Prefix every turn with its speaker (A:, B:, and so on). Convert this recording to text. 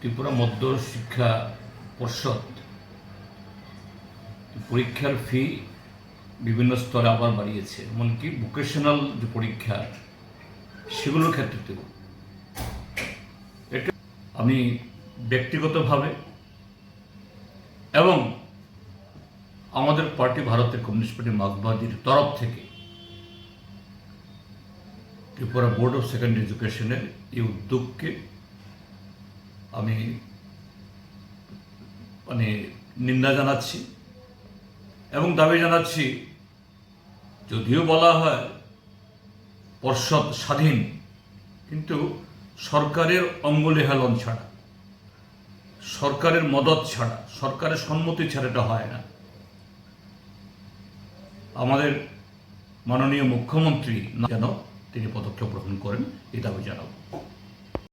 A: ত্রিপুরা মধ্য শিক্ষা পর্ষদ পরীক্ষার ফি বিভিন্ন স্তরে আবার বাড়িয়েছে, এমনকি ভোকেশনাল যে পরীক্ষা, সেগুলোর ক্ষেত্রেও এটা আমি ব্যক্তিগতভাবে এবং আমাদের পার্টি ভারতের কমিউনিস্ট পার্টি মার্কবাদীর তরফ থেকে ত্রিপুরা বোর্ড অফ সেকেন্ডারি এডুকেশনের এই উদ্যোগকে আমি মানে নিন্দা জানাচ্ছি এবং দাবি জানাচ্ছি, যদিও বলা হয় পর্ষদ স্বাধীন, কিন্তু সরকারের অঙ্গলেহালন ছাড়া, সরকারের মদত ছাড়া, সরকারের সম্মতি ছাড়া এটা হয় না। আমাদের মাননীয় মুখ্যমন্ত্রী যেন তিনি পদক্ষেপ গ্রহণ করেন, এই দাবি জানাব।